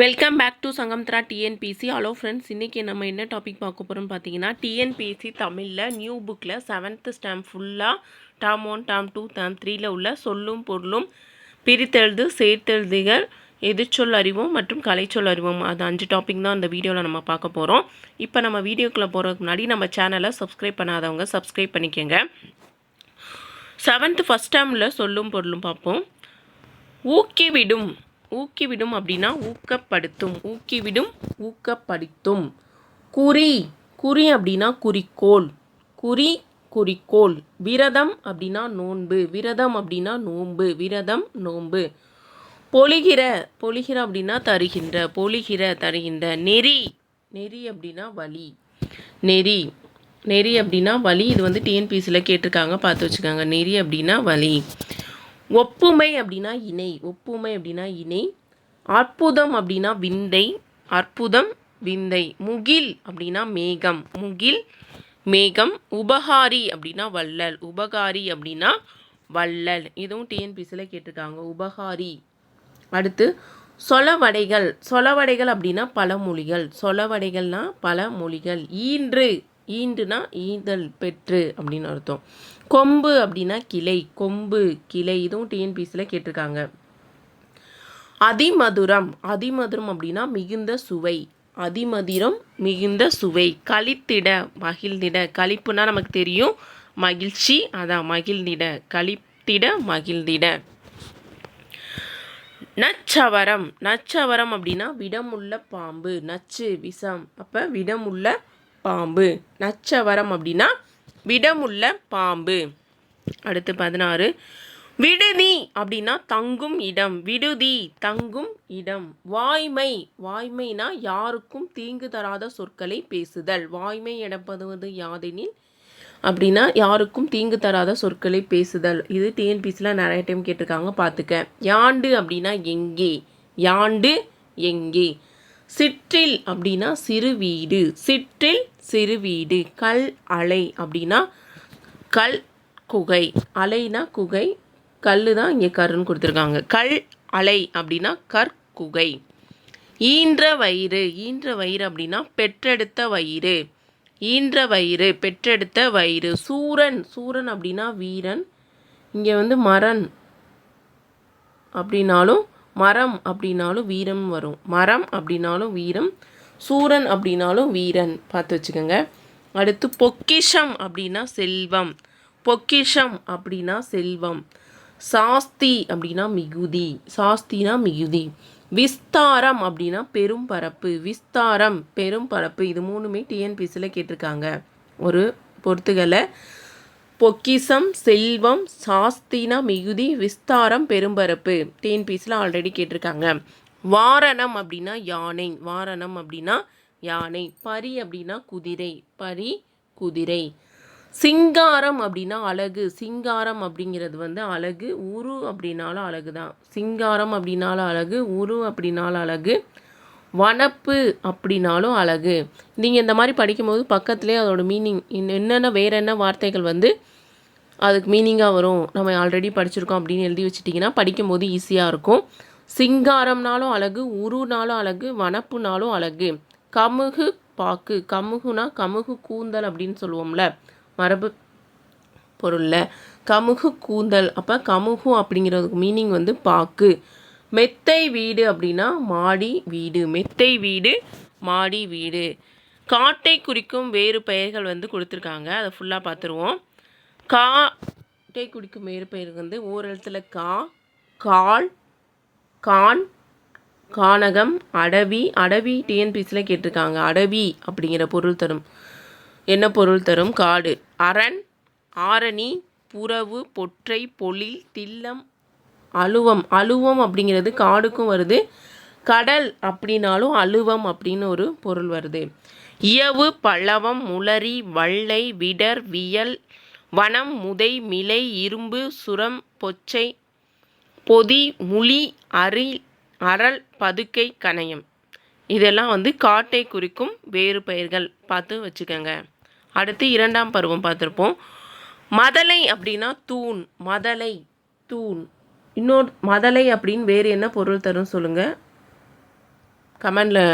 Welcome back to Sangamithra TNPSC hello friends இன்றைக்கி நம்ம என்ன டாபிக் பார்க்க போகிறோம்னு பார்த்தீங்கன்னா டிஎன்பிசி தமிழில் நியூ புக்கில் செவன்த்து ஸ்டாம் ஃபுல்லாக term one term two term த்ரீயில் உள்ள சொல்லும் பொருளும் பிரித்தெழுது சேர்த்தெழுதுகள் எதிர்ச்சொல் அறிவும் மற்றும் கலைச்சொல் அறிவும். அது அஞ்சு டாபிக் தான் அந்த வீடியோவில் நம்ம பார்க்க போகிறோம் இப்போ நம்ம வீடியோக்குள்ளே போகிறதுக்கு முன்னாடி நம்ம சேனலை சப்ஸ்கிரைப் பண்ணாதவங்க சப்ஸ்கிரைப் பண்ணிக்கோங்க. செவன்த்து ஃபஸ்ட் டேமில் சொல்லும் பொருளும் பார்ப்போம். ஊக்கிவிடும். ஊக்கிவிடும் அப்படின்னா ஊக்கப்படுத்தும். ஊக்கிவிடும் ஊக்கப்படுத்தும். குறி. குறி அப்படின்னா குறிக்கோள். குறி குறிக்கோள். விரதம் அப்படின்னா நோன்பு. விரதம் அப்படின்னா நோன்பு. விரதம் நோன்பு. பொழிகிற. பொழிகிற அப்படின்னா தருகின்ற. பொழிகிற தருகின்ற. நெறி. நெறி அப்படின்னா வழி நெறி. நெறி அப்படின்னா வழி இது வந்து டிஎன்பிசியில் கேட்டிருக்காங்க. பார்த்து வச்சுக்கோங்க. நெறி அப்படின்னா வழி ஒப்புமை அப்படின்னா இணை. ஒப்புமை அப்படின்னா இணை. அற்புதம் அப்படின்னா விந்தை. அற்புதம் விந்தை. முகில் அப்படின்னா மேகம். முகில் மேகம். உபகாரி அப்படின்னா வள்ளல். உபகாரி அப்படின்னா வள்ளல். இதுவும் டிஎன்பிசியில் கேட்டிருக்காங்க. உபகாரி. அடுத்து சொலவடைகள். சொலவடைகள் அப்படின்னா பழமொழிகள் சொலவடைகள்னா பழமொழிகள் ஈன்று. ஈன்றுனா ஈந்தல் பெற்று அப்படின்னு அர்த்தம். கொம்பு அப்படின்னா கிளை. கொம்பு கிளை. இதுவும் டிஎன்பிசியில் கேட்டிருக்காங்க. அதிமதுரம். அதிமதுரம் அப்படின்னா மிகுந்த சுவை. அதிமதுரம் மிகுந்த சுவை. கழித்திட மகிழ்ந்திட. கழிப்புனா நமக்கு தெரியும். மகிழ்ச்சி. அதான் மகிழ்ந்திட. கழித்திட மகிழ்ந்திட. நச்சவரம். நச்சவரம் அப்படின்னா விடமுள்ள பாம்பு. நச்சு விஷம். அப்போ விடமுள்ள பாம்பு. நச்சவரம் அப்படின்னா விடமுள்ள பாம்பு. அடுத்து பதினாறு. விடுதி அப்படின்னா தங்கும் இடம். விடுதி தங்கும் இடம். வாய்மை. வாய்மைனா யாருக்கும் தீங்கு தராத சொற்களை பேசுதல். வாய்மை எனப்படுவது யாதெனில்? அப்படின்னா யாருக்கும் தீங்கு தராத சொற்களை பேசுதல். இது டிஎன்பிசியில் நிறைய டைம் கேட்டிருக்காங்க. பார்த்துக்க. யாண்டு அப்படின்னா எங்கே? யாண்டு எங்கே? சிற்றில் அப்படின்னா சிறு வீடு. சிற்றில் சிறு வீடு. கல் அலை அப்படின்னா கல் குகை. அலைனா குகை கல் தான் இங்கே கருன்னு கொடுத்துருக்காங்க. கல் அலை அப்படின்னா கற்குகை. ஈன்ற வயிறு. ஈன்ற வயிறு அப்படின்னா பெற்றெடுத்த வயிறு. ஈன்ற வயிறு பெற்றெடுத்த வயிறு. சூரன். சூரன் அப்படின்னா வீரன். இங்கே வந்து மரன் அப்படின்னாலும் மரம் அப்படின்னாலும் வீரம் வரும். மரம் அப்படின்னாலும் வீரம் சூரன் அப்படின்னாலும் வீரன். பார்த்து வச்சுக்கோங்க. அடுத்து பொக்கிஷம் அப்படின்னா செல்வம். பொக்கிஷம் அப்படின்னா செல்வம். சாஸ்தி அப்படின்னா மிகுதி. சாஸ்தினா மிகுதி. விஸ்தாரம் அப்படின்னா பெரும் பரப்பு. விஸ்தாரம் பெரும் பரப்பு. இது மூணுமே டிஎன்பிசியில் கேட்டிருக்காங்க. ஒரு பொறுத்துகளை பொக்கிசம் செல்வம் சாஸ்தினா மிகுதி விஸ்தாரம் பெரும்பரப்பு. டிஎன்பிஎஸ்சில் ஆல்ரெடி கேட்டிருக்காங்க. வாரணம் அப்படின்னா யானை. வாரணம் அப்படின்னா யானை. பரி அப்படின்னா குதிரை. பரி குதிரை. சிங்காரம் அப்படின்னா அழகு. சிங்காரம் அப்படிங்கிறது வந்து அழகு. உரு அப்படின்னாலும் அழகு தான் சிங்காரம் அப்படின்னாலும் அழகு. உரு அப்படின்னாலும் அழகு. வனப்பு அப்படின்னாலும் அழகு. நீங்கள் இந்த மாதிரி படிக்கும்போது பக்கத்துலேயே அதோட மீனிங் என்னென்ன வேற என்ன வார்த்தைகள் வந்து அதுக்கு மீனிங்காக வரும்? நம்ம ஆல்ரெடி படிச்சிருக்கோம் அப்படின்னு எழுதி வச்சிட்டிங்கன்னா படிக்கும்போது ஈஸியாக இருக்கும். சிங்காரம்னாலும் அழகு உருனாலும் அழகு வனப்புனாலும் அழகு. கமுகு பாக்கு. கமுகுனா கமுகு கூந்தல் அப்படின்னு சொல்லுவோம்ல மரபு பொருளில். கமுகு கூந்தல். அப்போ கமுகு அப்படிங்கிறதுக்கு மீனிங் வந்து பாக்கு. மெத்தை வீடு அப்படின்னா மாடி வீடு. மெத்தை வீடு மாடி வீடு. காட்டை குறிக்கும் வேறு பெயர்கள் வந்து கொடுத்துருக்காங்க. அதை ஃபுல்லாக பார்த்துருவோம். காட்டை குறிக்கும் வேறு பெயர் வந்து ஓரெழுத்தில் கா கால் கான் கானகம் அடவி. அடவி டிஎன்பிசியில் கேட்டிருக்காங்க. அடவி அப்படிங்கிற பொருள் தரும். என்ன பொருள் தரும்? காடு. அரண் ஆரணி புறவு பொற்றை பொழில் தில்லம் அலுவம் அலுவம் அப்படிங்கிறது காடுக்கும் வருது. கடல் அப்படின்னாலும் அலுவம் அப்படின்னு ஒரு பொருள் வருது. இயவு பல்லவம் முளரி வள்ளை விடர் வியல் வனம் முதை மிலை இரும்பு சுரம் பொச்சை பொதி முளி அரி அரல் பதுக்கை கணையம். இதெல்லாம் வந்து காட்டை குறிக்கும் வேறு பெயர்கள். பார்த்து வச்சுக்கோங்க. அடுத்து இரண்டாம் பருவம் பார்த்துருப்போம். மதலை அப்படின்னா தூண் மதலை தூண். இன்னொரு மதலை அப்படின்னு வேறு என்ன பொருள் தரும் சொல்லுங்கள் கமெண்டில்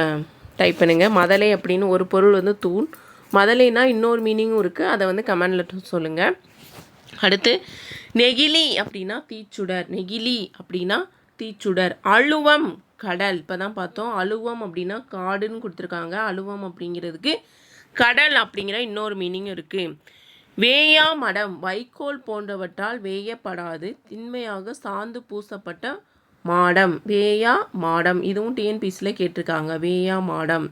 டைப் பண்ணுங்கள் மதலை அப்படின்னு ஒரு பொருள் வந்து தூண். மதலைனா இன்னொரு மீனிங்கும் இருக்குது அதை வந்து கமெண்டில் சொல்லுங்கள் அடுத்து நெகிழி அப்படின்னா தீச்சுடர். நெகிழி அப்படின்னா தீச்சுடர். அழுவம் கடல். இப்போ தான் பார்த்தோம். அழுவம் அப்படின்னா காடுன்னு கொடுத்துருக்காங்க. அழுவம் அப்படிங்கிறதுக்கு கடல் அப்படிங்கிற இன்னொரு மீனிங் இருக்குது வேயா மடம். வைக்கோல் போன்றவற்றால் வேயப்படாது. திண்மையாக சாந்து பூசப்பட்ட மாடம். வேயா மாடம். இதுவும் டிஎன்பிசியில் கேட்டிருக்காங்க. வேயா மாடம்.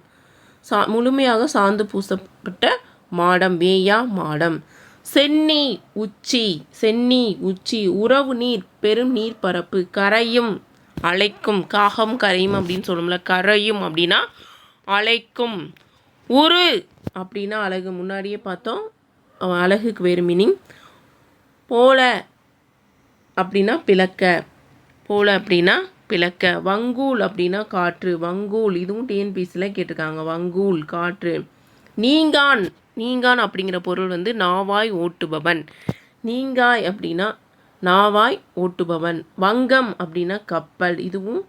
சா முழுமையாக சாந்து பூசப்பட்ட மாடம். வேயா மாடம். சென்னி உச்சி. சென்னி உச்சி. உறவு நீர். பெரும் நீர்ப்பரப்பு கரையும் அழைக்கும் காகம் கரையும் அப்படின்னு சொல்லும்ல. கரையும் அப்படின்னா அழைக்கும் உரு அப்படின்னா அழகு. முன்னாடியே பார்த்தோம். அழகுக்கு வேறு மீனிங் போல அப்படின்னா பிளக்க. போல அப்படின்னா பிளக்க. வங்கூல் அப்படின்னா காற்று. வங்கூல் இதுவும் டிஎன்பிசியில் கேட்டிருக்காங்க. வங்கூல் காற்று. நீங்கான். நீங்கான் அப்படிங்கிற பொருள் வந்து நாவாய் ஓட்டுபவன். நீங்காய் அப்படின்னா நாவாய் ஓட்டுபவன். வங்கம் அப்படின்னா கப்பல். இதுவும்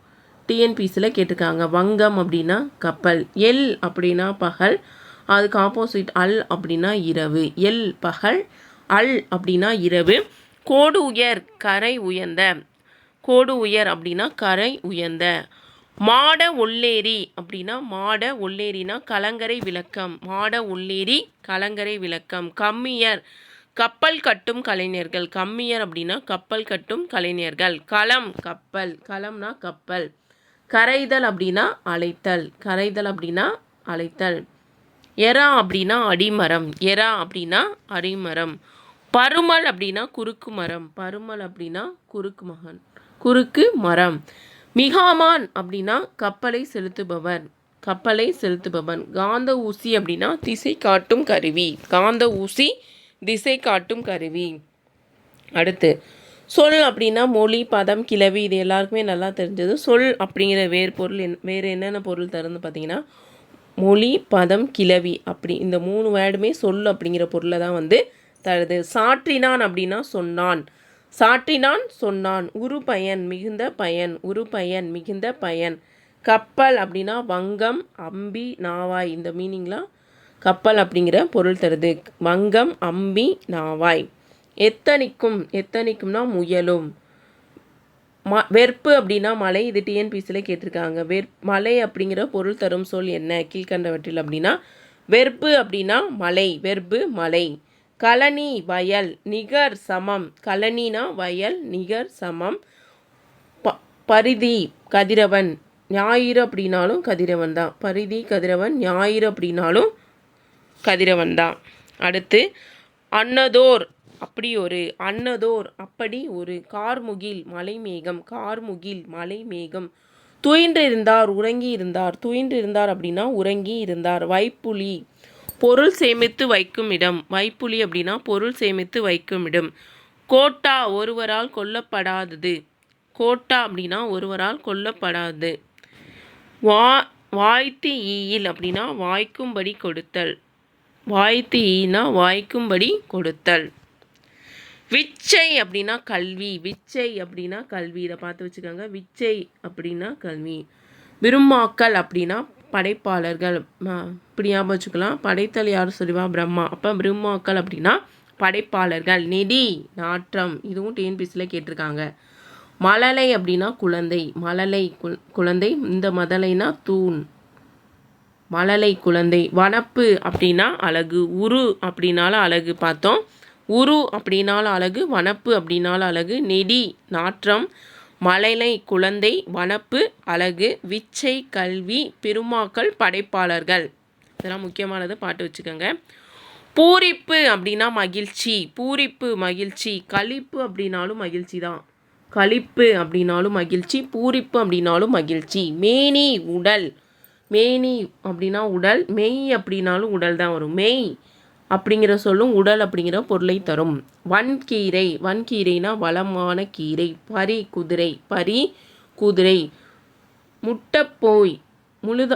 டிஎன்பிசியில் கேட்டிருக்காங்க. வங்கம் அப்படின்னா கப்பல். எல் அப்படின்னா பகல். அதுக்கு ஆப்போசிட் அல் அப்படின்னா இரவு. எல் பகல் அல் அப்படின்னா இரவு. கோடு உயர் கரை உயர்ந்த. கோடு உயர் அப்படின்னா கரை உயர்ந்த. மாட ஒல்லேரி அப்படின்னா மாட ஒல்லேரினா கலங்கரை விளக்கம். மாட ஒல்லேரி கலங்கரை விளக்கம். கம்மியர் கப்பல் கட்டும் கலைஞர்கள். கம்மியர் அப்படின்னா கப்பல் கட்டும் கலைஞர்கள். களம் கப்பல். களம்னா கப்பல். கரைதல் அப்படின்னா அழைத்தல். கரைதல் அப்படின்னா அழைத்தல். எறா அப்படின்னா அடிமரம் எறா அப்படின்னா அடிமரம் பருமல் அப்படின்னா குறுக்கு மரம் பருமல் அப்படின்னா குறுக்கு மகன் குறுக்கு மரம். மிகாமான் அப்படின்னா கப்பலை செலுத்துபவர் கப்பலை செலுத்துபவன். காந்த ஊசி அப்படின்னா திசை காட்டும் கருவி காந்த ஊசி திசை காட்டும் கருவி. அடுத்து சொல் அப்படின்னா மொழி பதம் கிளவி இது எல்லாருக்குமே நல்லா தெரிஞ்சது. சொல் அப்படிங்கிற வேறு பொருள் என் வேறு என்னென்ன பொருள் தருன்னு பார்த்தீங்கன்னா மொழி பதம் கிளவி அப்படி இந்த மூணு வேர்டுமே சொல் அப்படிங்கிற பொருளை தான் வந்து தருது. சாற்றினான் அப்படின்னா சொன்னான். சாற்றினான் சொன்னான். உரு பயன் மிகுந்த பயன். உரு பயன் மிகுந்த பயன். கப்பல் அப்படின்னா வங்கம் அம்பி நாவாய். இந்த மீனிங்லாம் கப்பல் அப்படிங்கிற பொருள் தருது. வங்கம் அம்பி நாவாய். எத்தனைக்கும்? எத்தனைக்கும்னா முயலும். ம வெறுப்பு அப்படின்னா மலை இது டிஎன்பிசியில் கேட்டிருக்காங்க. வெற் மலை அப்படிங்கிற பொருள் தரும் சொல் என்ன? கீழ்கண்டவற்றில் அப்படின்னா வெறுப்பு அப்படின்னா மலை வெறுப்பு மலை. கழனி வயல் நிகர் சமம். கலனினா வயல் நிகர் சமம். ப பரிதி கதிரவன். ஞாயிறு அப்படின்னாலும் கதிரவன் தான். பரிதி கதிரவன் ஞாயிறு அப்படின்னாலும் கதிரவன் தான். அடுத்து அன்னதோர். அப்படி ஒரு அன்னதோர் அப்படி ஒரு கார்முகில் மலைமேகம் கார்முகில் மலைமேகம். துயின்றிருந்தார் உறங்கி இருந்தார் துயின்றிருந்தார் அப்படின்னா உறங்கி இருந்தார் வைப்புலி பொருள் சேமித்து வைக்கும் இடம். வைப்புலி அப்படின்னா பொருள் சேமித்து வைக்கும் இடம். கோட்டா ஒருவரால் கொல்லப்படாதது. கோட்டா அப்படின்னா ஒருவரால் கொல்லப்படாது. வா வாய்த்து ஈயில் அப்படின்னா வாய்க்கும்படி கொடுத்தல். வாய்த்து ஈனா வாய்க்கும்படி கொடுத்தல். விச்சை அப்படின்னா கல்வி விச்சை அப்படின்னா கல்வி. இதை பார்த்து வச்சுக்கோங்க. விச்சை அப்படின்னா கல்வி. விரும்மாக்கள் அப்படின்னா படைப்பாளர்கள். இப்படி ஞாபகம் வச்சுக்கலாம். படைத்தல் யார் சொல்லுவா? பிரம்மா. அப்போ விரும்மாக்கள் அப்படின்னா படைப்பாளர்கள். நிதி நாற்றம். இதுவும் டிஎன்பிசியில் கேட்டிருக்காங்க. மழலை அப்படின்னா குழந்தை. மழலை கு- குழந்தை. இந்த மதலைனா தூண். மழலை குழந்தை. வனப்பு அப்படின்னா அழகு. உரு அப்படின்னால அழகு. பார்த்தோம். உரு அப்படின்னால அழகு வனப்பு அப்படின்னால அழகு நெடி நாற்றம் மலைலை குழந்தை வனப்பு அழகு விச்சை கல்வி பெருமாக்கள் படைப்பாளர்கள். இதெல்லாம் முக்கியமானது பாட்டு வச்சுக்கோங்க. பூரிப்பு அப்படின்னா மகிழ்ச்சி. பூரிப்பு மகிழ்ச்சி. கழிப்பு அப்படின்னாலும் மகிழ்ச்சி தான். களிப்பு அப்படின்னாலும் மகிழ்ச்சி பூரிப்பு அப்படின்னாலும் மகிழ்ச்சி. மேனி உடல். மேனி அப்படின்னா உடல். மெய் அப்படின்னாலும் உடல் தான் வரும். மெய். அப்படிங்கிற சொல்லும் உடல் அப்படிங்கிற பொருளை தரும். வன்கீரை வன்கீரைனா வளமான கீரை பரி குதிரை பரி குதிரை. முட்டப்போய் முழுத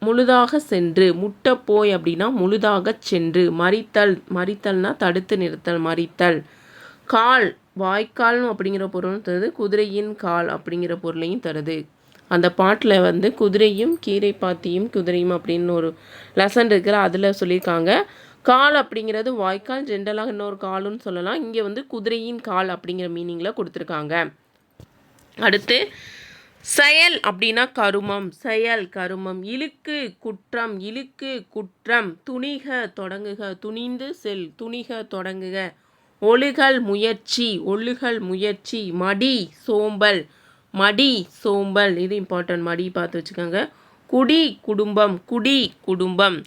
முழுதாக சென்று முட்டப்போய் அப்படின்னா முழுதாகச் சென்று மறித்தல் மறித்தல்னா தடுத்து நிறுத்தல் மறித்தல். கால் வாய்க்கால் அப்படிங்கிற பொருளும் தருது குதிரையின் கால் அப்படிங்கிற பொருளையும் தருது. அந்த பாட்டில் வந்து குதிரையும் கீரை பாத்தியும் குதிரையும் அப்படின்னு ஒரு லெசன் இருக்கிற அதில் சொல்லியிருக்காங்க. கால் அப்படிங்கிறது வாய்க்கால் ஜென்ரலாக இன்னொரு காலுன்னு சொல்லலாம். இங்கே வந்து குதிரையின் கால் அப்படிங்கிற மீனிங்கில் கொடுத்துருக்காங்க. அடுத்து செயல் அப்படின்னா கருமம். செயல் கருமம். இழுக்கு குற்றம். இழுக்கு குற்றம். துணிக தொடங்குக. துணிந்து செல். துணிக தொடங்குக. ஒழுகல் முயற்சி. ஒழுகல் முயற்சி. மடி சோம்பல். மடி சோம்பல். இது இம்பார்ட்டன்ட் மடி பார்த்து வச்சுக்கோங்க. குடி குடும்பம். குடி குடும்பம்.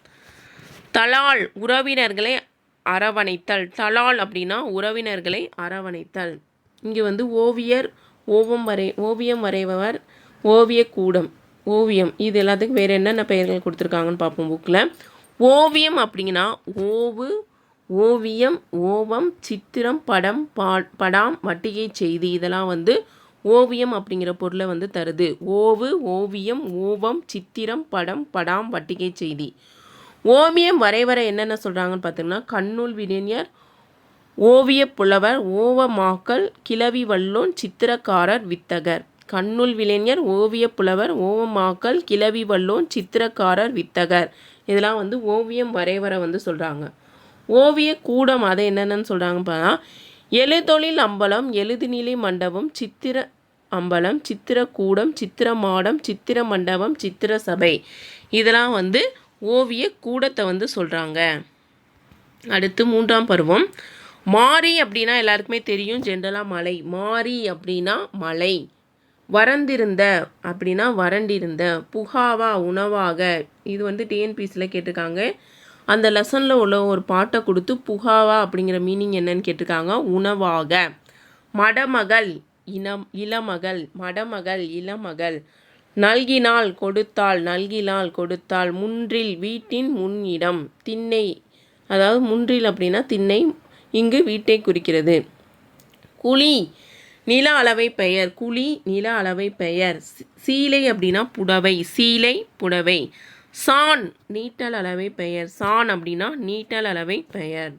தலால் உறவினர்களை அரவணைத்தல். தலால் அப்படின்னா உறவினர்களை அரவணைத்தல். இங்கே வந்து ஓவியர் ஓவம் வரை ஓவியம் வரைபவர் ஓவிய கூடம். ஓவியம். இது எல்லாத்துக்கும் வேறு என்னென்ன பெயர்கள் கொடுத்துருக்காங்கன்னு பார்ப்போம் புக்கில் ஓவியம் அப்படிங்கன்னா ஓவு ஓவியம் ஓவம் சித்திரம் படம் பா படாம் வட்டிகை செய்தி. இதெல்லாம் வந்து ஓவியம் அப்படிங்கிற பொருளை வந்து தருது. ஓவு ஓவியம் ஓவம் சித்திரம் படம் படாம் வட்டிகை செய்தி. ஓவியம் வரைவர என்னென்ன சொல்கிறாங்கன்னு பார்த்தீங்கன்னா கண்ணூல் வினைஞர் ஓவிய புலவர் ஓவமாக்கல் கிளவி வல்லோன் சித்திரக்காரர் வித்தகர். கண்ணுள் விளைஞர் ஓவிய புலவர் ஓவமாக்கல் கிளவி வல்லோன் சித்திரக்காரர் வித்தகர். இதெல்லாம் வந்து ஓவியம் வரைவர வந்து சொல்கிறாங்க ஓவிய கூடம் அதை என்னென்னு சொல்கிறாங்க பார்த்தா எழுதொழில் அம்பலம் எழுதுநிலை மண்டபம் சித்திர அம்பலம் சித்திரக்கூடம் சித்திர மாடம் சித்திர மண்டபம் சித்திர சபை. இதெல்லாம் வந்து ஓவிய கூடத்தை வந்து சொல்கிறாங்க அடுத்து மூன்றாம் பருவம். மாரி அப்படின்னா எல்லாருக்குமே தெரியும் ஜென்ரலாக மலை. மாரி அப்படின்னா மலை. வறந்திருந்த அப்படின்னா வறண்டிருந்த. புகாவா உணவாக. இது வந்து டிஎன்பிசியில் கேட்டிருக்காங்க. அந்த லெசனில் உள்ள ஒரு பாட்டை கொடுத்து புகாவா அப்படிங்கிற மீனிங் என்னன்னு கேட்டிருக்காங்க. உணவாக. மடமகள் இனம் இளமகள். மடமகள் இளமகள். நல்கினால் கொடுத்தாள் நல்கினால் கொடுத்தாள் முன்றில் வீட்டின் முன்னிடம் திண்ணை அதாவது முன்றில் அப்படின்னா திண்ணை இங்கு வீட்டை குறிக்கிறது. குழி நில அளவை பெயர் குழி நில அளவை பெயர். சீலை அப்படின்னா புடவை சீலை புடவை. சான் நீட்டல் அளவை பெயர். சான் அப்படின்னா நீட்டல் அளவை பெயர்.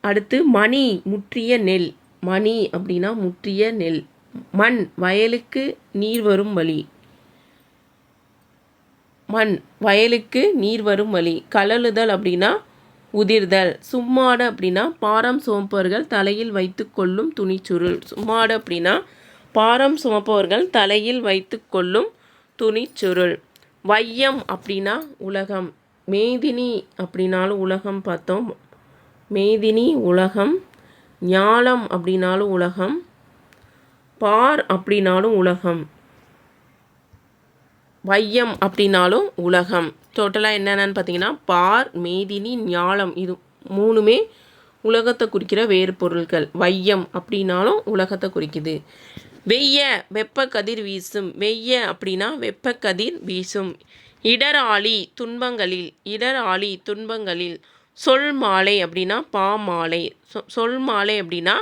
அடுத்து மணி முற்றிய நெல். மணி அப்படின்னா முற்றிய நெல். மண் வயலுக்கு நீர் வரும் வழி. மண் வயலுக்கு நீர் வரும் வழி. கலழுதல் அப்படின்னா உதிர்தல். சும்மாடு அப்படின்னா பாரம் சுமப்பவர்கள் தலையில் வைத்துக்கொள்ளும் துணிச்சுருள். சும்மாடு அப்படின்னா பாரம் சுமப்பவர்கள் தலையில் வைத்துக்கொள்ளும் துணிச்சுருள். வையம் அப்படின்னா உலகம். மேதினி அப்படின்னாலும் உலகம் பார்த்தோம். மேதினி உலகம். ஞாலம் அப்படின்னாலும் உலகம். பார் அப்படின்னாலும் உலகம். வையம் அப்படின்னாலும் உலகம். டோட்டலாக என்னென்னு பார்த்தீங்கன்னா பார் மேதினி ஞாலம் இது மூணுமே உலகத்தை குறிக்கிற வேறு பொருட்கள் வையம் அப்படின்னாலும் உலகத்தை குறிக்குது. வெய்ய வெப்ப கதிர் வீசும். வெய்ய அப்படின்னா வெப்ப கதிர் வீசும். இடராளி துன்பங்களில் இடராளி துன்பங்களில். சொல் மாலை அப்படின்னா பா மாலை. சொ- சொல் மாலை அப்படின்னா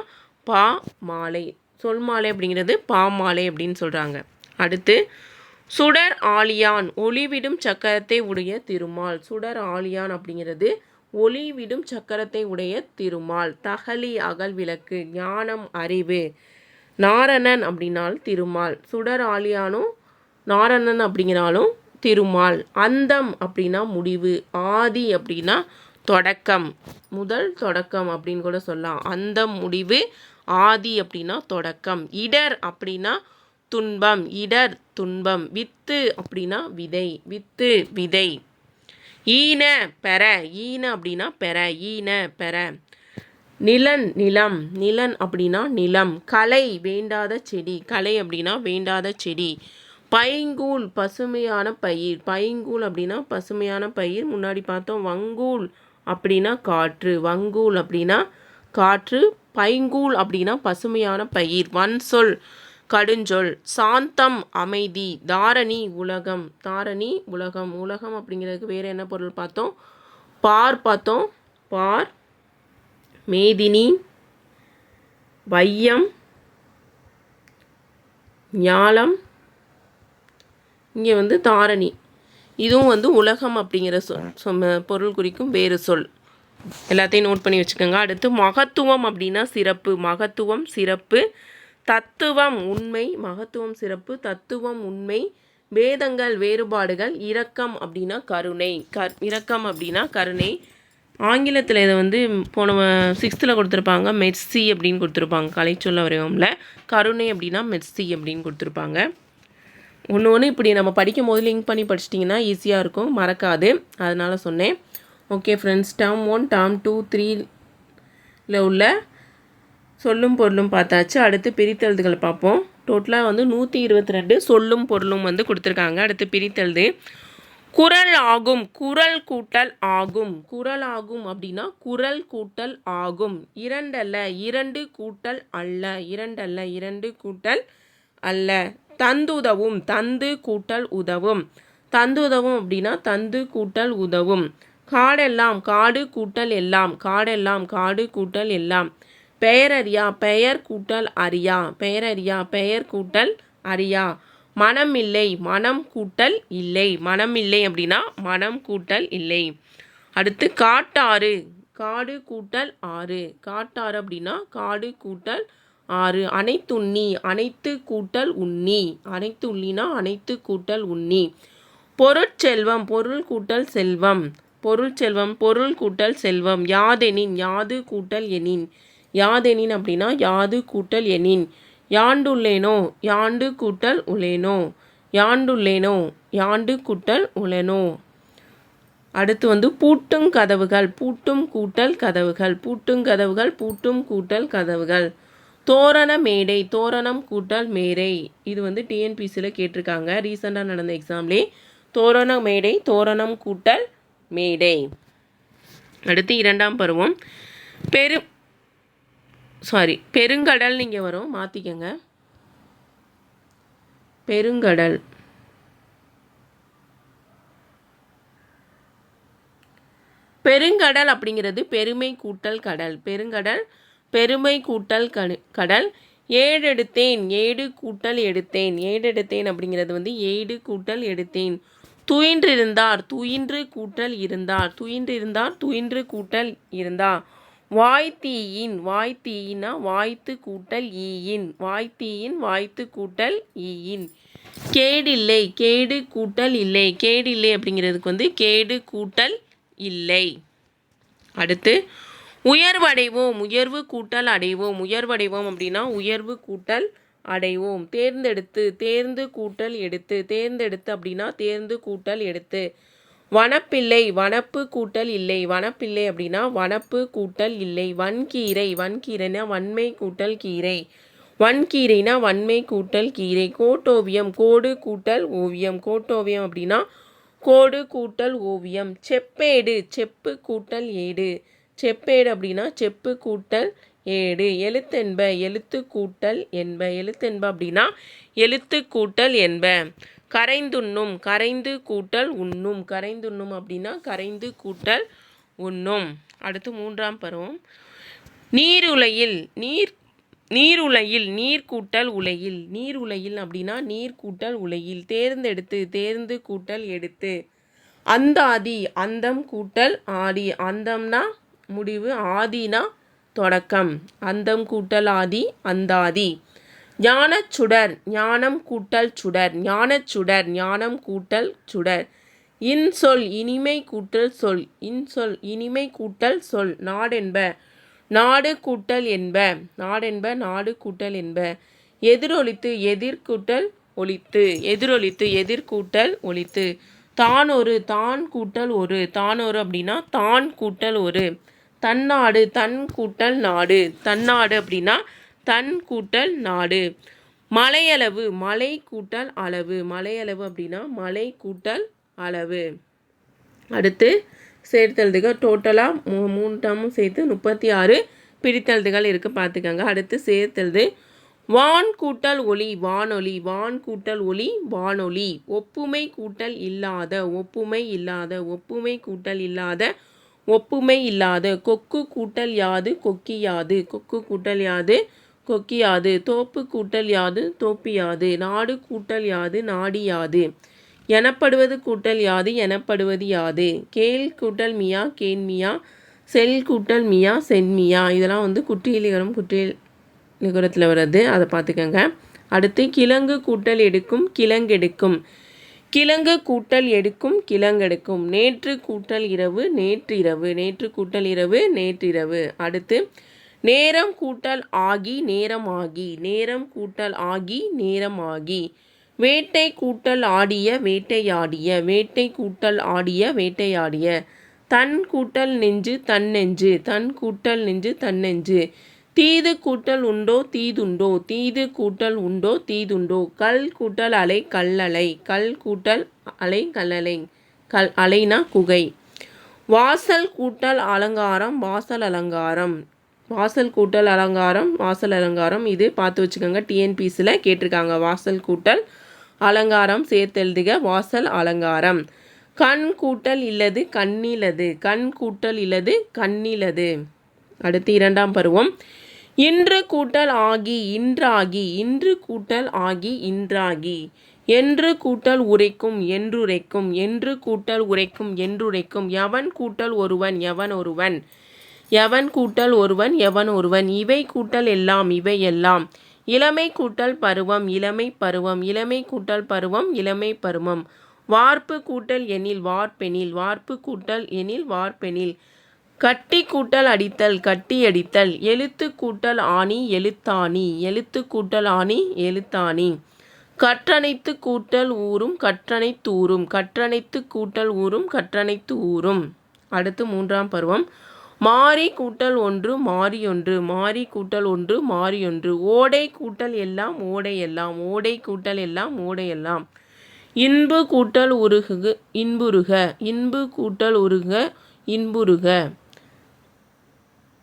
பா மாலை. சொல் மாலை அப்படிங்கிறது பாமாலை அப்படின்னு சொல்கிறாங்க அடுத்து சுடர் ஆலியான் ஒளிவிடும் சக்கரத்தை உடைய திருமால். சுடர் ஆலியான் அப்படிங்கிறது ஒளிவிடும் சக்கரத்தை உடைய திருமால். தகலி அகல் விளக்கு ஞானம் அறிவு. நாரணன் அப்படின்னால் திருமால். சுடர் ஆலியானும் நாரணன் அப்படிங்கிறாலும் திருமால். அந்தம் அப்படின்னா முடிவு. ஆதி அப்படின்னா தொடக்கம். முதல் தொடக்கம் அப்படின்னு கூட சொல்லலாம். அந்தம் முடிவு. ஆதி அப்படின்னா தொடக்கம். இடர் அப்படின்னா துன்பம். இடர் துன்பம். வித்து அப்படின்னா விதை. வித்து விதை. ஈன பெற. ஈன அப்படின்னா பெற. ஈன பெற. நிலன் நிலம். நிலன் அப்படின்னா நிலம். கலை வேண்டாத செடி. கலை அப்படின்னா வேண்டாத செடி. பைங்கூல் பசுமையான பயிர். பைங்கூல் அப்படின்னா பசுமையான பயிர். முன்னாடி பார்த்தோம் வங்கூல் அப்படின்னா காற்று. வங்கூல் அப்படின்னா காற்று பைங்கூழ் அப்படின்னா பசுமையான பயிர். வன் சொல் கடுஞ்சொல் சாந்தம் அமைதி தாரணி உலகம். தாரணி உலகம். உலகம் அப்படிங்கிறதுக்கு வேறு என்ன பொருள் பார்த்தோம்? பார் பார்த்தோம். பார் மேதினி வையம் ஞாலம். இங்கே வந்து தாரணி. இதுவும் வந்து உலகம் அப்படிங்கிற சொல் பொருள் குறிக்கும் வேறு சொல். எல்லாத்தையும் நோட் பண்ணி வச்சுக்கோங்க. அடுத்து மகத்துவம் அப்படின்னா சிறப்பு. மகத்துவம் சிறப்பு. தத்துவம் உண்மை. மகத்துவம் சிறப்பு. தத்துவம் உண்மை. வேதங்கள் வேறுபாடுகள். இரக்கம் அப்படின்னா கருணை. கர் இரக்கம் அப்படின்னா கருணை. ஆங்கிலத்தில் இதை வந்து போன சிக்ஸ்த்தில் கொடுத்துருப்பாங்க. மெர்சி அப்படின்னு கொடுத்துருப்பாங்க. கலைச்சொல்ல வரையோம்ல. கருணை அப்படின்னா மெர்சி அப்படின்னு கொடுத்துருப்பாங்க. ஒன்று ஒன்று இப்படி நம்ம படிக்கும் போது லிங்க் பண்ணி படிச்சிட்டிங்கன்னா ஈஸியாக இருக்கும். மறக்காது. அதனால் சொன்னேன். Okay friends term one term two த்ரீல உள்ள சொல்லும் பொருளும் பார்த்தாச்சு. அடுத்து பிரித்தெழுதுகள் பார்ப்போம். டோட்டலாக வந்து நூற்றி இருபத்தி ரெண்டு சொல்லும் பொருளும் வந்து கொடுத்துருக்காங்க. அடுத்து பிரித்தெழுது. குரல் ஆகும். குரல் கூட்டல் ஆகும். குரல் ஆகும் அப்படின்னா குரல் கூட்டல் ஆகும். இரண்டல்ல இரண்டு கூட்டல் அல்ல. இரண்டல்ல இரண்டு கூட்டல் அல்ல. தந்துதவும் தந்து கூட்டல் உதவும். தந்து உதவும் அப்படின்னா தந்து கூட்டல் உதவும். காடெல்லாம் காடு கூட்டல் எல்லாம் காடெல்லாம் காடு கூட்டல் எல்லாம். பெயரறியா பெயர் கூட்டல் அறியா பெயரறியா பெயர் கூட்டல் அறியா. மனம் இல்லை மனம் கூட்டல் இல்லை. மனம் இல்லை அப்படின்னா மனம் கூட்டல் இல்லை. அடுத்து காட்டாறு காடு கூட்டல் ஆறு. காட்டாறு அப்படின்னா காடு கூட்டல் ஆறு. அனைத்துண்ணி அனைத்து கூட்டல் உண்ணி. அனைத்து உள்ளினா அனைத்து கூட்டல் உண்ணி. பொருட்செல்வம் பொருள் கூட்டல் செல்வம். பொருள் செல்வம் பொருள் கூட்டல் செல்வம். யாதெனின் யாது கூட்டல் எனின். யாதெனின் அப்படின்னா யாது கூட்டல் எனின். யாண்டுள்ளேனோ யாண்டு கூட்டல் உளேனோ யாண்டுள்ளேனோ யாண்டு கூட்டல் உளேனோ அடுத்து வந்து பூட்டும் கதவுகள் பூட்டும் கூட்டல் கதவுகள். பூட்டும் கதவுகள் பூட்டும் கூட்டல் கதவுகள். தோரண மேடை தோரணம் கூட்டல் மேடை. இது வந்து டிஎன்பிசியில் கேட்டிருக்காங்க. ரீசெண்டாக நடந்த எக்ஸாம்லே தோரண மேடை தோரணம் கூட்டல் மேடை. அடுத்து இரண்டாம் பருவம். பெரு சாரி பெருங்கடல் இங்கே வரும் மாற்றிக்கங்க பெருங்கடல். பெருங்கடல் அப்படிங்கிறது பெருமை கூட்டல் கடல். பெருங்கடல் பெருமை கூட்டல் கடல். ஏடெடுத்தேன் ஏடு கூட்டல் எடுத்தேன். ஏடெடுத்தேன் அப்படிங்கிறது வந்து ஏடு கூட்டல் எடுத்தேன். துயின்றிருந்தார் துயின்று கூட்டல் இருந்தார் துயின்று இருந்தார் துயின்று கூட்டல் இருந்தார். வாய்த்தீயின் வாய்த்தீயினா வாய்த்து கூட்டல் ஈயின் வாய்த்தீயின் வாய்த்து கூட்டல் ஈயின். கேடில்லை கேடு கூட்டல் இல்லை. கேடில்லை அப்படிங்கிறதுக்கு வந்து கேடு கூட்டல் இல்லை. அடுத்து உயர்வடைவோம் உயர்வு கூட்டல் அடைவோம். உயர்வடைவோம் அப்படின்னா உயர்வு கூட்டல் அடைவோம். தேர்ந்தெடுத்து தேர்ந்து கூட்டல் எடுத்து தேர்ந்தெடுத்து அப்படின்னா தேர்ந்து கூட்டல் எடுத்து. வனப்பில்லை வனப்பு கூட்டல் இல்லை. வனப்பில்லை அப்படின்னா வனப்பு கூட்டல் இல்லை. வன்கீரை வன்கீரைனா வன்மை கூட்டல் கீரை. வன்கீரைனா வன்மை கூட்டல் கீரை. கோட்டோவியம் கோடு கூட்டல் ஓவியம். கோட்டோவியம் அப்படின்னா கோடு கூட்டல் ஓவியம். செப்பேடு செப்பு கூட்டல் ஏடு. செப்பேடு அப்படின்னா செப்பு கூட்டல் ஏடு. எழுத்தென்ப எழுத்து கூட்டல் என்ப. எழுத்தென்ப அப்படின்னா எழுத்து கூட்டல் என்ப. கரைந்துண்ணும் கரைந்து கூட்டல் உண்ணும். கரைந்துண்ணும் அப்படின்னா கரைந்து கூட்டல் உண்ணும். அடுத்து மூன்றாம் பருவம். நீருலையில் நீர் நீருலையில் நீர் கூட்டல் உலையில். நீர் உலையில் அப்படின்னா நீர் கூட்டல் உலையில். தேர்ந்தெடுத்து தேர்ந்து கூட்டல் எடுத்து. அந்தாதி அந்தம் கூட்டல் ஆடி அந்தம்னா முடிவு ஆதினா தொடக்கம். அந்தம் கூட்டல் ஆதி அந்தாதி ஞானச்சுடர் ஞானம் கூட்டல் சுடர் ஞானச்சுடர் ஞானம் கூட்டல் சுடர். இன்சொல் இனிமை கூட்டல் சொல் இன்சொல் இனிமை கூட்டல் சொல் நாடென்ப. நாடு கூட்டல் என்ப நாடென்ப நாடு கூட்டல் என்ப. எதிரொலித்து எதிர்கூட்டல் ஒழித்து எதிரொலித்து எதிர்கூட்டல் ஒழித்து தான் ஒரு தான் கூட்டல் ஒரு. தான் ஒரு அப்படின்னா தான் கூட்டல் ஒரு. தன்னாடு தன் கூட்டல் நாடு. தன்னாடு அப்படின்னா தன் கூட்டல் நாடு. மலையளவு மலை கூட்டல் அளவு. மலையளவு அப்படின்னா மலை கூட்டல் அளவு. அடுத்து சேர்த்தெழுதுக. டோட்டலாக மூ மூணு டம்மும் சேர்த்து முப்பத்தி ஆறு பிரித்தெழுதுகள் இருக்குது பார்த்துக்கோங்க அடுத்து சேர்த்தெழுது. வான் கூட்டல் ஒளி வானொலி. வான் கூட்டல் ஒளி வானொலி. ஒப்புமை கூட்டல் இல்லாத ஒப்புமை இல்லாத ஒப்புமை கூட்டல் இல்லாத ஒப்புமை இல்லாத கொக்கு கூட்டல் யாது கொக்கியாது கொக்கு கூட்டல் யாது கொக்கியாது தோப்பு கூட்டல் யாது தோப்பியாது நாடு கூட்டல் யாது நாடியாது எனப்படுவது கூட்டல் யாது எனப்படுவது யாது கேள் கூட்டல் மியா கேன்மியா செல் கூட்டல் மியா சென்மியா இதெல்லாம் வந்து குற்றியலிகரம் குற்றியல் நிகரத்தில் வர்றது. அதை பார்த்துக்கோங்க. அடுத்து கிழங்கு கூட்டல் எடுக்கும் கிழங்கெடுக்கும் கிழங்கு கூட்டல் எடுக்கும் கிழங்கெடுக்கும் நேற்று கூட்டல் இரவு நேற்று இரவு. நேற்று கூட்டல் இரவு நேற்றிரவு அடுத்து நேரம் கூட்டல் ஆகி நேரம் ஆகி. நேரம் கூட்டல் ஆகி நேரம் ஆகி. வேட்டை கூட்டல் ஆடிய வேட்டையாடிய வேட்டை கூட்டல் ஆடிய வேட்டையாடிய தன் கூட்டல் நெஞ்சு தன் நெஞ்சு. தன் கூட்டல் நெஞ்சு தன் நெஞ்சு. தீது கூட்டல் உண்டோ தீதுண்டோ? தீது கூட்டல் உண்டோ தீதுண்டோ? கல் கூட்டல் அலை கல்லலை. கல் கூட்டல் அலை கல்லலை. கல் அலைனா குகை. வாசல் கூட்டல் அலங்காரம் வாசல் அலங்காரம். வாசல் கூட்டல் அலங்காரம் வாசல் அலங்காரம். இது பார்த்து வச்சுக்கோங்க. டிஎன்பிசியில் கேட்டிருக்காங்க. வாசல் கூட்டல் அலங்காரம் சேர்த்தெழுதுக வாசல் அலங்காரம். கண் கூட்டல் இல்லது கண்ணிலது கண் கூட்டல் இல்லது கண்ணிலது அடுத்து இரண்டாம் பருவம். இன்று கூட்டல் ஆகி இன்றாகி இன்று கூட்டல் ஆகி இன்றாகி. என்று கூட்டல் உரைக்கும் என்றுரைக்கும் என்று கூட்டல் உரைக்கும் என்றுரைக்கும். எவன் கூட்டல் ஒருவன் எவன் ஒருவன்? எவன் கூட்டல் ஒருவன் எவன் ஒருவன்? இவை கூட்டல் எல்லாம் இவை எல்லாம். இளமை கூட்டல் பருவம் இளமை பருவம் இளமை கூட்டல் பருவம் இளமை பருவம். வார்ப்பு கூட்டல் எனில் வார்ப்பெனில் வார்ப்பு கூட்டல் எனில் வார்ப்பெனில். கட்டி கூட்டல் அடித்தல் கட்டி அடித்தல் எழுத்து கூட்டல் ஆணி எழுத்தாணி எழுத்து கூட்டல் ஆணி எழுத்தாணி. கற்றனைத்து கூட்டல் ஊரும் கற்றனைத்து ஊறும் கற்றனைத்து கூட்டல் ஊறும் கற்றனைத்து ஊறும் அடுத்து மூன்றாம் பருவம். மாறி கூட்டல் ஒன்று மாறி ஒன்று மாறி கூட்டல் ஒன்று மாறி ஒன்று ஓடை கூட்டல் எல்லாம் ஓடை எல்லாம் ஓடை கூட்டல் எல்லாம் ஓடை எல்லாம் இன்பு கூட்டல் உருகு இன்புருக இன்பு கூட்டல் உருக இன்புருக.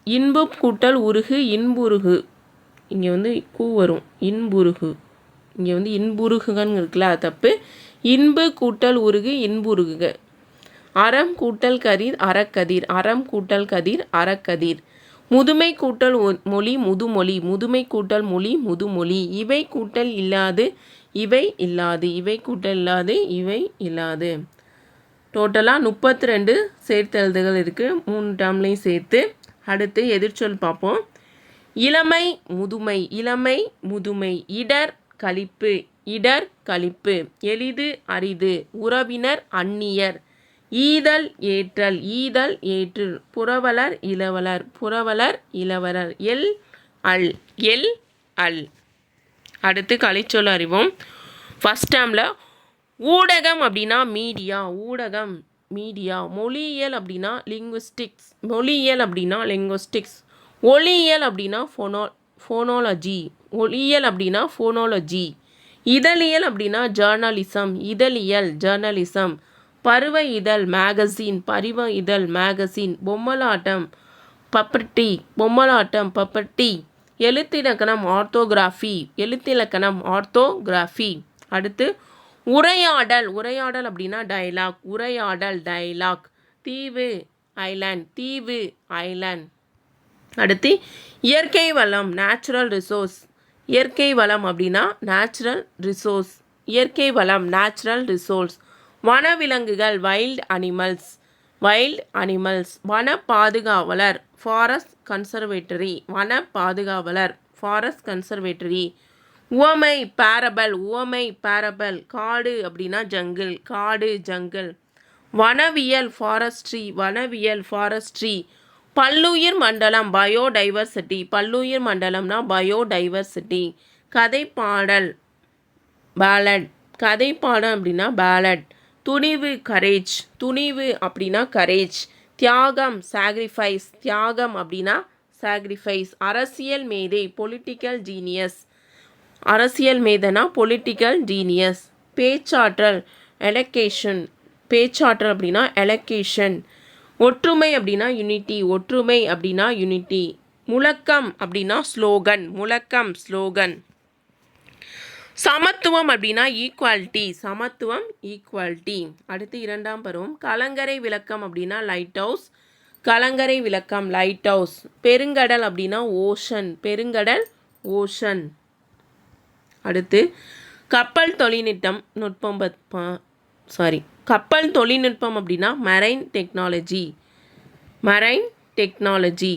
இன்பு கூட்டல் உருகு இன்புருகு. இங்கே வந்து கூ வரும். இன்புருகு. இங்கே வந்து இன்புருகுகன்னு இருக்குல்ல அது தப்பு. இன்பு கூட்டல் உருகு இன்புருகுக. அறம் கூட்டல் கதிர் அறக்கதிர். அறம் கூட்டல் கதிர் அறக்கதிர். முதுமை கூட்டல் மொழி முதுமொழி. முதுமை கூட்டல் மொழி முதுமொழி. இவை கூட்டல் இல்லாது இவை இல்லாது. இவை கூட்டல் இல்லாது இவை இல்லாது. டோட்டலாக முப்பத்தி ரெண்டு சேர்த்தெழுதுகள் இருக்குது மூணு டேர்ம்லையும் சேர்த்து அடுத்து எதிர்ச்சொல் பார்ப்போம். இளமை முதுமை இளமை முதுமை இடர் கழிப்பு இடர் கழிப்பு. எளிது அரிது. உறவினர் அந்நியர். ஈதல் ஏற்றல். ஈதல் ஏற்று. புறவலர் இளவலர். புறவலர் இளவலர் எல் அல். எல் அல். அடுத்து கலைச்சொல் அறிவோம். ஃபஸ்ட் டேமில் ஊடகம் அப்படின்னா மீடியா ஊடகம். மீடியா மொழியியல் அப்படின்னா லிங்குவிஸ்டிக்ஸ் மொழியியல் அப்படின்னா லிங்குவிஸ்டிக்ஸ் ஒளியியல் அப்படின்னா ஃபோனோ ஃபோனோலஜி ஒளியியல் அப்படின்னா ஃபோனோலஜி இதழியல் அப்படின்னா ஜேர்னலிசம் இதழியல் ஜேர்னலிசம் பருவ இதழ் மேகசின் பருவ இதழ் மேகசின் பொம்மலாட்டம் பப்பட்டி பொம்மலாட்டம் பப்பட்டி எழுத்திலக்கணம் ஆர்த்தோகிராஃபி எழுத்திலக்கணம் ஆர்த்தோகிராஃபி அடுத்து உரையாடல். உரையாடல் அப்படின்னா டைலாக் உரையாடல் டைலாக் தீவு ஐலாண்ட் தீவு ஐலாண்ட் அடுத்து இயற்கை வளம் நேச்சுரல் ரிசோர்ஸ் இயற்கை வளம் அப்படின்னா நேச்சுரல் ரிசோர்ஸ் இயற்கை வளம் நேச்சுரல் ரிசோர்ஸ் வனவிலங்குகள் வைல்ட் அனிமல்ஸ் வைல்ட் அனிமல்ஸ் வன பாதுகாவலர் ஃபாரஸ்ட் கன்சர்வேட்டரி வன பாதுகாவலர் ஃபாரஸ்ட் கன்சர்வேட்டரி உவமை பேரபல் உவமை பேரபல். காடு அப்படின்னா ஜங்கிள் காடு ஜங்கிள் வனவியல் ஃபாரஸ்ட்ரி வனவியல் ஃபாரஸ்ட்ரி பல்லுயிர் மண்டலம் பயோடைவர்சிட்டி பல்லுயிர் மண்டலம்னா பயோடைவர்சிட்டி கதைப்பாடல் பேலட் கதைப்பாடல் அப்படின்னா பேலட் துணிவு கரேஜ் துணிவு அப்படின்னா கரேஜ் தியாகம் சாக்ரிஃபைஸ் தியாகம் அப்படின்னா சாக்ரிஃபைஸ் அரசியல் மேதை பொலிட்டிக்கல் ஜீனியஸ் அரசியல் மேதனா பொலிட்டிக்கல் ஜீனியஸ் பேச்சாற்றல் எலக்கேஷன் பேச்சாற்றல் அப்படின்னா எலக்கேஷன் ஒற்றுமை அப்படின்னா யுனிட்டி ஒற்றுமை அப்படின்னா யூனிட்டி முழக்கம் அப்படின்னா ஸ்லோகன் முழக்கம் ஸ்லோகன் சமத்துவம் அப்படின்னா ஈக்குவாலிட்டி சமத்துவம் ஈக்குவாலிட்டி அடுத்து இரண்டாம் பருவம். கலங்கரை விளக்கம் அப்படின்னா லைட் ஹவுஸ் கலங்கரை விளக்கம் லைட் ஹவுஸ் பெருங்கடல் அப்படின்னா ஓஷன் பெருங்கடல் ஓஷன் அடுத்து கப்பல் தொழில்நுட்பம் நுட்பம் சாரி கப்பல் தொழில்நுட்பம் அப்படின்னா மரைன் டெக்னாலஜி மரைன் டெக்னாலஜி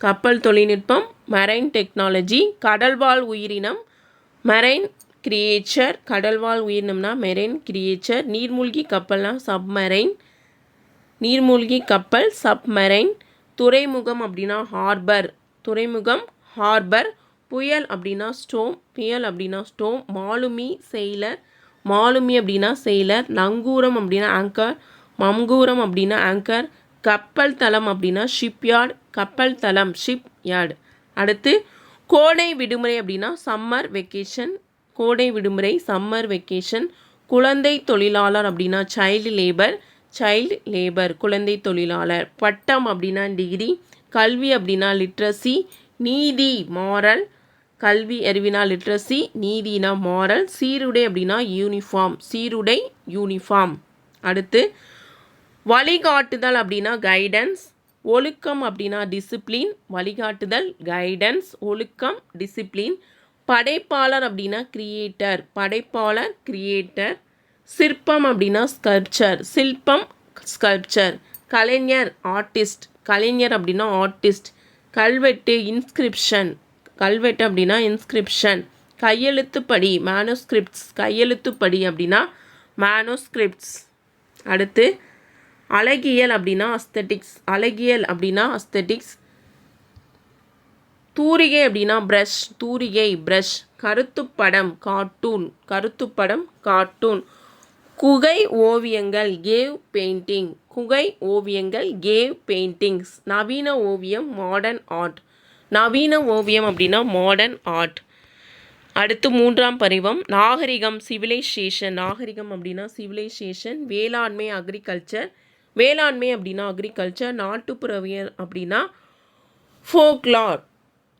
கப்பல் தொழில்நுட்பம் மெரைன் டெக்னாலஜி கடல்வாழ் உயிரினம் மெரைன் கிரியேச்சர் கடல்வாழ் உயிரினம்னா மெரைன் கிரியேச்சர் நீர்மூழ்கி கப்பல்னா சப்மரைன் நீர்மூழ்கி கப்பல் சப்மரைன் துறைமுகம் அப்படின்னா ஹார்பர் துறைமுகம் ஹார்பர் புயல் அப்படின்னா ஸ்டோம் புயல் அப்படின்னா ஸ்டோம் மாலுமி செயலர் மாலுமி அப்படின்னா செயலர் நங்கூரம் அப்படின்னா ஆங்கர் மங்கூரம் அப்படின்னா ஆங்கர் கப்பல் தளம் அப்படின்னா ஷிப்யார்ட் கப்பல் தளம் ஷிப் யார்டு அடுத்து கோடை விடுமுறை அப்படின்னா சம்மர் வெக்கேஷன் கோடை விடுமுறை சம்மர் வெக்கேஷன் குழந்தை தொழிலாளர் அப்படின்னா சைல்டு லேபர் சைல்டு லேபர் குழந்தை தொழிலாளர். பட்டம் அப்படின்னா டிகிரி கல்வி அப்படின்னா லிட்ரஸி நீதி மாரல் கல்வி அறிவினா லிட்ரஸி நீதினா மாரல் சீருடை அப்படின்னா யூனிஃபார்ம் சீருடை யூனிஃபார்ம் அடுத்து வழிகாட்டுதல் அப்படின்னா கைடன்ஸ் ஒழுக்கம் அப்படின்னா டிசிப்ளின் வழிகாட்டுதல் கைடன்ஸ் ஒழுக்கம் டிசிப்ளின் படைப்பாளர் அப்படின்னா கிரியேட்டர் படைப்பாளர் கிரியேட்டர் சிற்பம் அப்படின்னா ஸ்கல்ப்சர் சிற்பம் ஸ்கல்ப்சர் கலைஞர் ஆர்டிஸ்ட் கலைஞர் அப்படின்னா ஆர்டிஸ்ட் கல்வெட்டு இன்ஸ்கிரிப்ஷன் கல்வெட்டு அப்படின்னா இன்ஸ்கிரிப்ஷன் கையெழுத்துப்படி மேனோஸ்கிரிப்ட்ஸ் கையெழுத்துப்படி அப்படின்னா மேனோஸ்கிரிப்ட்ஸ் அடுத்து அழகியல் அப்படின்னா அஸ்தட்டிக்ஸ் அழகியல் அப்படின்னா அஸ்தட்டிக்ஸ் தூரிகை அப்படின்னா ப்ரஷ் தூரிகை ப்ரஷ் கருத்துப்படம் கார்ட்டூன் கருத்துப்படம் கார்ட்டூன் குகை ஓவியங்கள் கேவ் பெயிண்டிங் குகை ஓவியங்கள் கேவ் பெயிண்டிங்ஸ் நவீன ஓவியம் மாடர்ன் ஆர்ட் நவீன ஓவியம் அப்படின்னா மாடர்ன் ஆர்ட் அடுத்து மூன்றாம் பருவம் நாகரிகம் சிவிலைசேஷன் நாகரிகம் அப்படின்னா சிவிலைசேஷன் வேளாண்மை அக்ரிகல்ச்சர் வேளாண்மை அப்படின்னா அக்ரிகல்ச்சர் நாட்டுப்புறவியல் அப்படின்னா ஃபோக்லார்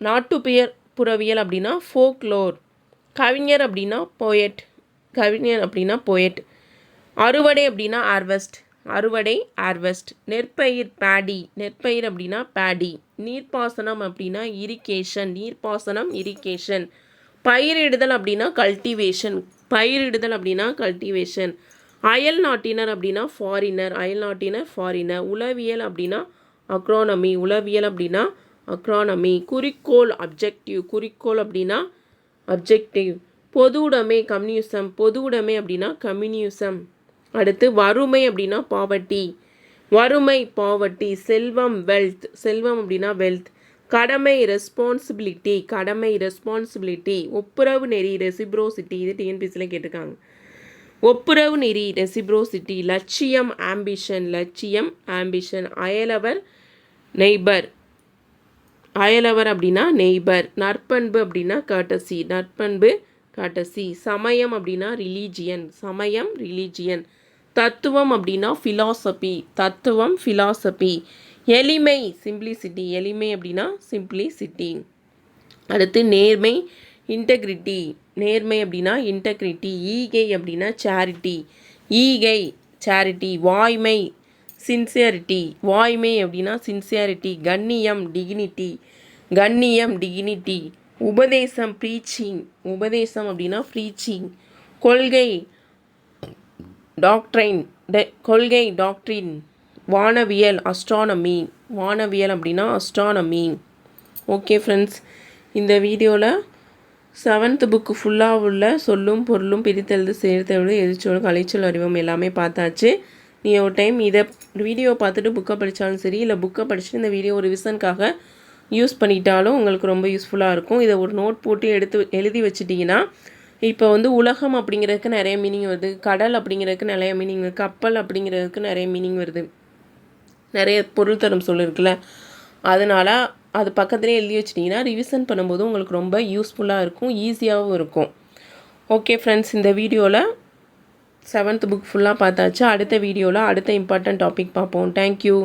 நாட்டுப்புயர் புறவியல் அப்படின்னா ஃபோக்லோர் கவிஞர் அப்படின்னா போயட் கவிஞர் அப்படின்னா போயட் அறுவடை அப்படின்னா ஆர்வெஸ்ட் அறுவடை ஹார்வெஸ்ட் நெற்பயிர் பேடி நெற்பயிர் அப்படின்னா பேடி நீர்ப்பாசனம் அப்படின்னா இரிகேஷன் நீர்ப்பாசனம் இரிகேஷன் பயிரிடுதல் அப்படின்னா கல்டிவேஷன் பயிரிடுதல் அப்படின்னா கல்டிவேஷன் அயல் நாட்டினர் அப்படின்னா ஃபாரினர் அயல் நாட்டினர் ஃபாரினர் உளவியல் அப்படின்னா அக்ரானமி உளவியல் அப்படின்னா அக்ரானமி குறிக்கோள் அப்ஜெக்டிவ் குறிக்கோள் அப்படின்னா அப்ஜெக்டிவ் பொது உடைமை கம்யூனிசம் பொது உடைமை அப்படின்னா கம்யூனிசம் அடுத்து வறுமை அப்படின்னா பாவர்ட்டி வறுமை பாவர்ட்டி செல்வம் வெல்த் செல்வம் அப்படின்னா வெல்த் கடமை ரெஸ்பான்சிபிலிட்டி கடமை ரெஸ்பான்சிபிலிட்டி ஒப்புரவு நெறி ரெசிப்ரோசிட்டி இது டிஎன்பிசியில் கேட்டிருக்காங்க. ஒப்புரவு நெறி ரெசிப்ரோசிட்டி லட்சியம் ஆம்பிஷன் லட்சியம் ஆம்பிஷன் அயலவர் நெய்பர் அயலவர் அப்படின்னா நெய்பர் நற்பண்பு அப்படின்னா காட்டசி நற்பண்பு காட்டசி சமயம் அப்படின்னா ரிலீஜியன் சமயம் ரிலீஜியன் தத்துவம் அப்படின்னா ஃபிலாசபி தத்துவம் ஃபிலாசபி எளிமை சிம்பிளிசிட்டி எளிமை அப்படின்னா சிம்பிளிசிட்டி அடுத்து நேர்மை இன்டெகிரிட்டி நேர்மை அப்படின்னா இன்டெகிரிட்டி ஈகை அப்படின்னா சேரிட்டி ஈகை சேரிட்டி வாய்மை சின்சியரிட்டி வாய்மை அப்படின்னா சின்சியாரிட்டி கண்ணியம் டிகினிட்டி கண்ணியம் டிகினிட்டி உபதேசம் ப்ரீச்சிங் உபதேசம் அப்படின்னா ப்ரீச்சிங் கொள்கை டாக்ட்ரைன் டெ கொள்கை டாக்ட்ரின் வானவியல் அஸ்ட்ரானமி. வானவியல் அப்படின்னா அஸ்ட்ரானமி. ஓகே ஃப்ரெண்ட்ஸ் இந்த வீடியோவில் செவன்த் புக்கு ஃபுல்லாக உள்ள சொல்லும் பொருளும் பிரித்தெழுது சேர்த்தெழுது எதிர்ச்சோடு கலைச்சொல் அறிவம் எல்லாமே பார்த்தாச்சு. நீ ஒரு டைம் இதை வீடியோ பார்த்துட்டு புக்கை படித்தாலும் சரி இல்லை புக்கை படிச்சுட்டு இந்த வீடியோ ரிவிஷனுக்காக யூஸ் பண்ணிட்டாலும் உங்களுக்கு ரொம்ப யூஸ்ஃபுல்லாக இருக்கும். இதை ஒரு நோட் போட்டு எடுத்து எழுதி வச்சிட்டிங்கன்னா இப்போ வந்து உலகம் அப்படிங்கிறதுக்கு நிறைய மீனிங் வருது. கடல் அப்படிங்கிறதுக்கு நிறைய மீனிங் வருது. கப்பல் அப்படிங்கிறதுக்கு நிறைய மீனிங் வருது. நிறைய பொருள் தரும் சொல் இருக்குல்ல. அதனால் அது பக்கத்துலேயே எழுதி வச்சிட்டிங்கன்னா ரிவிஷன் பண்ணும்போது உங்களுக்கு ரொம்ப யூஸ்ஃபுல்லாக இருக்கும் ஈஸியாகவும் இருக்கும். ஓகே ஃப்ரெண்ட்ஸ் இந்த வீடியோவில் செவன்த் புக் ஃபுல்லாக பார்த்தாச்சு. அடுத்த வீடியோவில் அடுத்த இம்பார்ட்டன்ட் டாபிக் பார்ப்போம். தேங்க்யூ